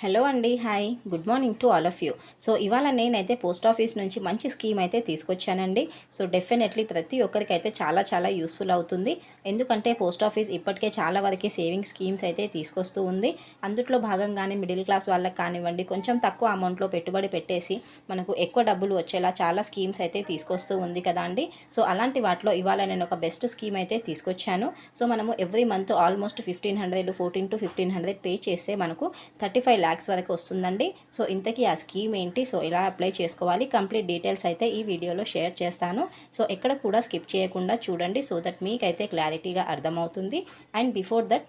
Hello అండి hi. Good morning to all of you. So ఇవాళ నేనైతే పోస్ట్ ఆఫీస్ నుంచి మంచి స్కీమ్ అయితే తీసుకొచ్చానండి. సో డెఫినెట్లీ ప్రతి ఒక్కరికైతే చాలా చాలా యూస్ఫుల్ అవుతుంది. ఎందుకంటే పోస్ట్ ఆఫీస్ ఇప్పటికే చాలా వరకు సేవింగ్ స్కీమ్స్ అయితే తీసుకొస్తూ ఉంది. అందుట్లో భాగంగానే మిడిల్ క్లాస్ వాళ్ళకి కానివ్వండి కొంచెం తక్కువ అమౌంట్లో పెట్టుబడి పెట్టేసి మనకు ఎక్కువ డబ్బులు వచ్చేలా చాలా స్కీమ్స్ అయితే తీసుకొస్తూ ఉంది కదా అండి. సో అలాంటి వాటిలో ఇవాళ నేను ఒక బెస్ట్ స్కీమ్ అయితే తీసుకొచ్చాను. సో మనము every month almost fifteen hundred fourteen to fifteen hundred pay చేస్తే మనకు థర్టీ ఫైవ్ ల్యాక్స్ వరకు వస్తుందండి. సో ఇంతకీ ఆ స్కీమ్ ఏంటి? సో ఎలా అప్లై చేసుకోవాలి. కంప్లీట్ డీటెయిల్స్ అయితే ఈ వీడియోలో షేర్ చేస్తాను. సో ఎక్కడ కూడా స్కిప్ చేయకుండా చూడండి. సో దట్ మీకైతే క్లారిటీగా అర్థమవుతుంది. అండ్ బిఫోర్ దట్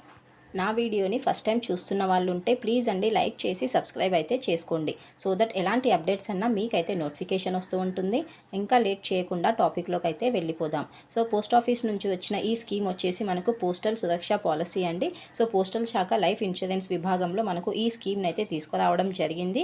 నా వీడియోని ఫస్ట్ టైం చూస్తున్న వాళ్ళు ఉంటే ప్లీజ్ అండి లైక్ చేసి సబ్స్క్రైబ్ అయితే చేసుకోండి. సో దట్ ఎలాంటి అప్డేట్స్ అన్నా మీకైతే నోటిఫికేషన్ వస్తూ ఉంటుంది. ఇంకా లేట్ చేయకుండా టాపిక్లోకి అయితే వెళ్ళిపోదాం. సో పోస్ట్ ఆఫీస్ నుంచి వచ్చిన ఈ స్కీమ్ వచ్చేసి మనకు పోస్టల్ సురక్ష పాలసీ అండి. సో పోస్టల్ శాఖ లైఫ్ ఇన్సూరెన్స్ విభాగంలో మనకు ఈ స్కీమ్ని అయితే తీసుకురావడం జరిగింది.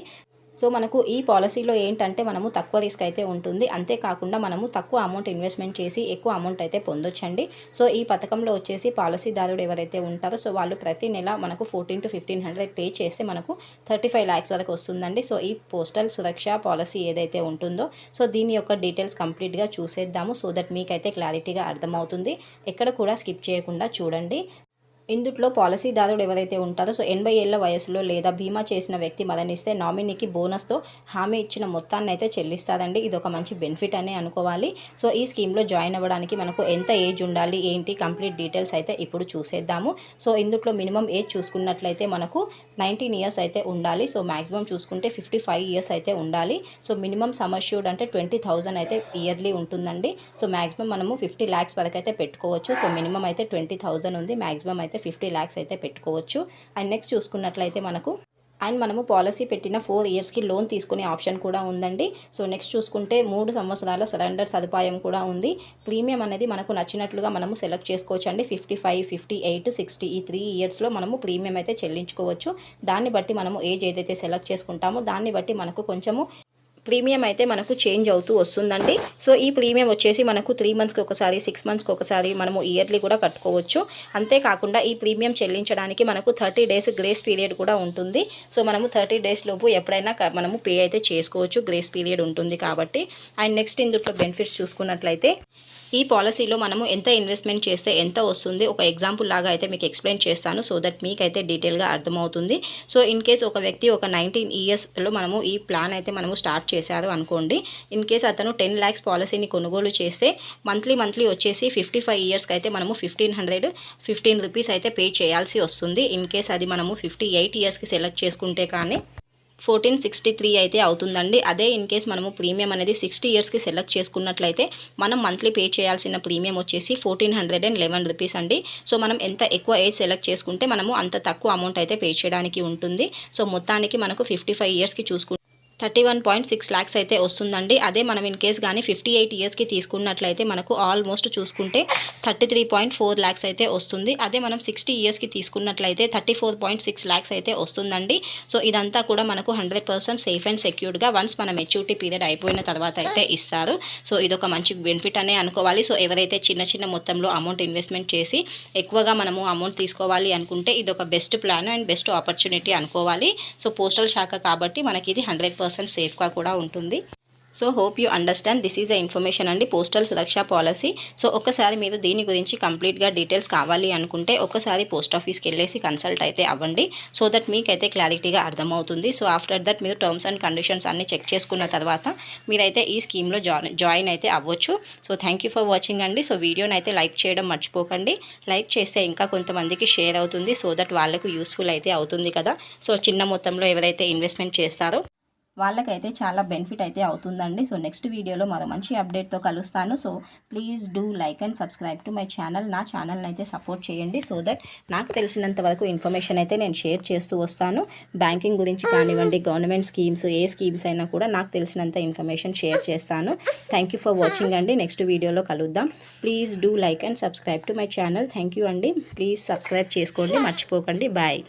సో మనకు ఈ పాలసీలో ఏంటంటే మనము తక్కువ రిస్క్ అయితే ఉంటుంది. అంతేకాకుండా మనము తక్కువ అమౌంట్ ఇన్వెస్ట్మెంట్ చేసి ఎక్కువ అమౌంట్ అయితే పొందొచ్చండి. సో ఈ పథకంలో వచ్చేసి పాలసీదారుడు ఎవరైతే ఉంటారో సో వాళ్ళు ప్రతి నెల మనకు fourteen to fifteen hundred pay చేస్తే మనకు థర్టీ ఫైవ్ ల్యాక్స్ వరకు వస్తుందండి. సో ఈ పోస్టల్ సురక్ష పాలసీ ఏదైతే ఉంటుందో సో దీని యొక్క డీటెయిల్స్ కంప్లీట్గా చూసేద్దాము. సో దట్ మీకైతే క్లారిటీగా అర్థమవుతుంది. ఎక్కడ కూడా స్కిప్ చేయకుండా చూడండి. ఇందుట్లో పాలసీదారుడు ఎవరైతే ఉంటారో సో ఎనభై ఏళ్ళ వయసులో లేదా బీమా చేసిన వ్యక్తి మరణిస్తే నామినీకి బోనస్తో హామీ ఇచ్చిన మొత్తాన్ని అయితే చెల్లిస్తారండి ఇది ఒక మంచి బెనిఫిట్ అనే అనుకోవాలి. సో ఈ స్కీమ్లో జాయిన్ అవ్వడానికి మనకు ఎంత ఏజ్ ఉండాలి ఏంటి కంప్లీట్ డీటెయిల్స్ అయితే ఇప్పుడు చూసేద్దాము. సో ఇందుట్లో మినిమం ఏజ్ చూసుకున్నట్లయితే మనకు నైన్టీన్ ఇయర్స్ అయితే ఉండాలి. సో మ్యాక్సిమం చూసుకుంటే ఫిఫ్టీ ఫైవ్ ఇయర్స్ అయితే ఉండాలి. సో మినిమం సమర్ష్యూడ్ అంటే ట్వంటీ థౌజండ్ అయితే ఇయర్లీ ఉంటుందండి. సో మ్యాక్సిమం మనము ఫిఫ్టీ ల్యాక్స్ వరకు అయితే పెట్టుకోవచ్చు. సో మినిమం అయితే ట్వంటీ థౌజండ్ ఉంది. మ్యాక్సిమం అయితే ఫిఫ్టీ ల్యాక్స్ అయితే పెట్టుకోవచ్చు. అండ్ నెక్స్ట్ చూసుకున్నట్లయితే మనకు అండ్ మనము పాలసీ పెట్టిన ఫోర్ ఇయర్స్కి లోన్ తీసుకునే ఆప్షన్ కూడా ఉందండి. సో నెక్స్ట్ చూసుకుంటే మూడు సంవత్సరాల సరెండర్ సదుపాయం కూడా ఉంది. ప్రీమియం అనేది మనకు నచ్చినట్లుగా మనము సెలెక్ట్ చేసుకోవచ్చు అండి fifty five fifty eight sixty ఈ త్రీ ఇయర్స్లో మనము ప్రీమియం అయితే చెల్లించుకోవచ్చు. దాన్ని బట్టి మనము ఏజ్ ఏదైతే సెలెక్ట్ చేసుకుంటామో దాన్ని బట్టి మనకు కొంచెము ప్రీమియం అయితే మనకు చేంజ్ అవుతూ వస్తుందండి. సో ఈ ప్రీమియం వచ్చేసి మనకు త్రీ మంత్స్కి ఒకసారి సిక్స్ మంత్స్కి ఒకసారి మనము ఇయర్లీ కూడా కట్టుకోవచ్చు. అంతేకాకుండా ఈ ప్రీమియం చెల్లించడానికి మనకు థర్టీ డేస్ గ్రేస్ పీరియడ్ కూడా ఉంటుంది. సో మనము థర్టీ డేస్ లోపు ఎప్పుడైనా మనము పే అయితే చేసుకోవచ్చు. గ్రేస్ పీరియడ్ ఉంటుంది కాబట్టి. అండ్ నెక్స్ట్ ఇందులో బెనిఫిట్స్ చూసుకున్నట్లయితే ఈ పాలసీలో మనము ఎంత ఇన్వెస్ట్మెంట్ చేస్తే ఎంత వస్తుంది? ఒక ఎగ్జాంపుల్ లాగా అయితే మీకు ఎక్స్ప్లెయిన్ చేస్తాను సో దట్ మీకైతే డీటెయిల్గా అర్థమవుతుంది. సో ఇన్ కేస్ ఒక వ్యక్తి ఒక నైన్టీన్ ఇయర్స్లో మనము ఈ ప్లాన్ అయితే మనము స్టార్ట్ చేశారు అనుకోండి. ఇన్ కేస్ అతను టెన్ ల్యాక్స్ పాలసీని కొనుగోలు చేస్తే మంత్లీ మంత్లీ వచ్చేసి ఫిఫ్టీ ఫైవ్ ఇయర్స్కి అయితే మనము ఫిఫ్టీన్ హండ్రెడ్ ఫిఫ్టీన్ రూపీస్ అయితే పే చేయాల్సి వస్తుంది. ఇన్ కేస్ అది మనము ఫిఫ్టీ ఎయిట్ ఇయర్స్కి సెలెక్ట్ చేసుకుంటే కానీ. ఫోర్టీన్ సిక్స్టీ త్రీ అయితే అవుతుందండి. అదే ఇన్ కేస్ మనము ప్రీమియం అనేది సిక్స్టీ ఇయర్స్కి సెలెక్ట్ చేసుకున్నట్లయితే మనం మంత్లీ పే చేయాల్సిన ప్రీమియం వచ్చేసి fourteen hundred and eleven rupees అండి. సో మనం ఎంత ఎక్కువ ఏజ్ సెలెక్ట్ చేసుకుంటే మనము అంత తక్కువ అమౌంట్ అయితే పే చేయడానికి ఉంటుంది. సో మొత్తానికి మనకు ఫిఫ్టీ ఫైవ్ ఇయర్స్కి చూసుకుంటే thirty one point six lakhs అయితే వస్తుందండి. అదే మనం ఇన్ కేస్ కానీ ఫిఫ్టీ ఎయిట్ ఇయర్స్కి తీసుకున్నట్లయితే మనకు ఆల్మోస్ట్ చూసుకుంటే thirty three point four lakhs అయితే వస్తుంది. అదే మనం సిక్స్టీ ఇయర్స్కి తీసుకున్నట్లయితే thirty four point six lakhs అయితే వస్తుందండి. సో ఇదంతా కూడా మనకు హండ్రెడ్ పర్సెంట్ సేఫ్ అండ్ సెక్యూర్డ్గా వన్స్ మన మెచ్యూరిటీ పీరియడ్ అయిపోయిన తర్వాత అయితే ఇస్తారు. సో ఇదొక మంచి బెనిఫిట్ అనే అనుకోవాలి. సో ఎవరైతే చిన్న చిన్న మొత్తంలో అమౌంట్ ఇన్వెస్ట్మెంట్ చేసి ఎక్కువగా మనము అమౌంట్ తీసుకోవాలి అనుకుంటే ఇదొక best plan and best opportunity అనుకోవాలి. సో పోస్టల్ శాఖ కాబట్టి మనకి ఇది హండ్రెడ్ పర్సెంట్ సేఫ్గా కూడా ఉంటుంది. So hope you understand. This is a information అండి. Postal Suraksha policy. సో ఒక్కసారి మీరు దీని గురించి కంప్లీట్గా డీటెయిల్స్ కావాలి అనుకుంటే ఒక్కసారి పోస్ట్ ఆఫీస్కి వెళ్ళేసి కన్సల్ట్ అయితే అవ్వండి. సో దట్ మీకైతే క్లారిటీగా అర్థమవుతుంది. సో ఆఫ్టర్ దట్ మీరు టర్మ్స్ అండ్ కండిషన్స్ అన్ని చెక్ చేసుకున్న తర్వాత మీరైతే ఈ స్కీమ్లో జాయిన్ జాయిన్ అయితే అవ్వచ్చు. సో థ్యాంక్ ఫర్ వాచింగ్ అండి. సో వీడియోని అయితే లైక్ చేయడం మర్చిపోకండి. లైక్ చేస్తే ఇంకా కొంతమందికి షేర్ అవుతుంది. సో దట్ వాళ్ళకు యూస్ఫుల్ అయితే అవుతుంది కదా. సో చిన్న మొత్తంలో ఎవరైతే ఇన్వెస్ట్మెంట్ చేస్తారో వాళ్ళకైతే చాలా బెనిఫిట్ అయితే అవుతుందండి. సో నెక్స్ట్ వీడియోలో మరో మంచి అప్డేట్తో కలుస్తాను. So please do like and subscribe to my channel. నా ఛానల్ని అయితే సపోర్ట్ చేయండి. సో దట్ నాకు తెలిసినంత వరకు ఇన్ఫర్మేషన్ అయితే నేను షేర్ చేస్తూ వస్తాను. బ్యాంకింగ్ గురించి కానివ్వండి గవర్నమెంట్ స్కీమ్స్ ఏ స్కీమ్స్ అయినా కూడా నాకు తెలిసినంత ఇన్ఫర్మేషన్ షేర్ చేస్తాను. థ్యాంక్ ఫర్ వాచింగ్ అండి. నెక్స్ట్ వీడియోలో కలుద్దాం. Please do like and subscribe to my channel. Thank అండి. ప్లీజ్ సబ్స్క్రైబ్ చేసుకోండి. మర్చిపోకండి. బాయ్